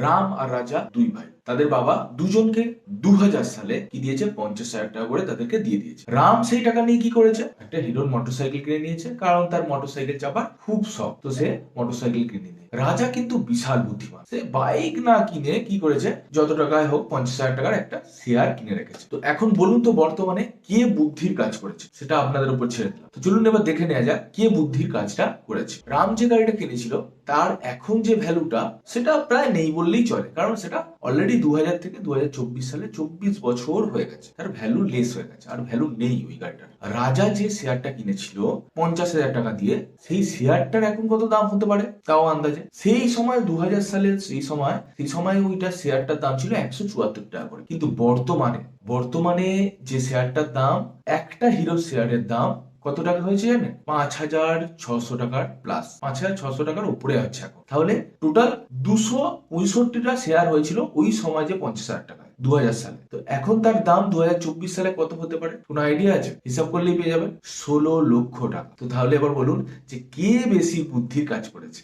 রাম আর রাজা দুই ভাই। তাদের বাবা দুজনকে দু হাজার সালে কি দিয়েছে? পঞ্চাশ হাজার টাকা করে তাদেরকে দিয়ে দিয়েছে। রাম সেই টাকা নিয়ে কি করেছে? একটা হিরোর মোটরসাইকেল কিনে নিয়েছে। কারণ তার মোটরসাইকেল চাপার খুব শখ। তো সে মোটরসাইকেল কিনে নিয়ে। রাজা কিন্তু বিশাল বুদ্ধিমান। সে বাইক না কিনে কি করেছে? যত টাকায় হোক, পঞ্চাশ হাজার টাকার একটা শেয়ার কিনে রেখেছে। তো এখন বলুন তো, বর্তমানে কে বুদ্ধির কাজ করেছে? সেটা আপনাদের উপর ছেড়ে দিলাম। তো চলুন এবার দেখে নেওয়া যাক কে বুদ্ধির কাজটা করেছে। রাম যে গাড়িটা কিনেছিল, তার এখন যে ভ্যালুটা সেটা প্রায় নেই বললেই চলে, কারণ সেটা অলরেডি দু হাজার থেকে দু সালে চব্বিশ বছর হয়ে গেছে। তার ভ্যালু লেস হয়ে গেছে, আর ভ্যালু নেই ওই গাড়িটার। রাজা যে শেয়ারটা কিনেছিল, পঞ্চাশ হাজার টাকা দিয়ে, সেই শেয়ারটার এখন কত দাম হতে পারে? তাও আন্দাজে। সেই সময় দু সালের সেই সময় সেই সময় ওইটা শেয়ারটার দাম ছিল একশো চুয়াত্তর টাকা করে। কিন্তু বর্তমানে বর্তমানে যে শেয়ারটার দাম, একটা হিরো শেয়ারের দাম কত টাকা হয়েছে জানেন পাঁচ হাজার ছশো টাকার প্লাস পাঁচ হাজার ছশো টাকার উপরে হচ্ছে এখন। তাহলে টোটাল দুশো পঁয়ষট্টিটা শেয়ার হয়েছিল ওই সমাজে পঞ্চাশ হাজার টাকা দু হাজার সালে। তো এখন তার দাম দু হাজার চব্বিশ সালে কত হতে পারে? কোনো আইডিয়া আছে? হিসাব করলেই পেয়ে যাবেন। ষোলো লক্ষ টাকা। তো তাহলে এবার বলুন যে কে বেশি বুদ্ধির কাজ করেছে?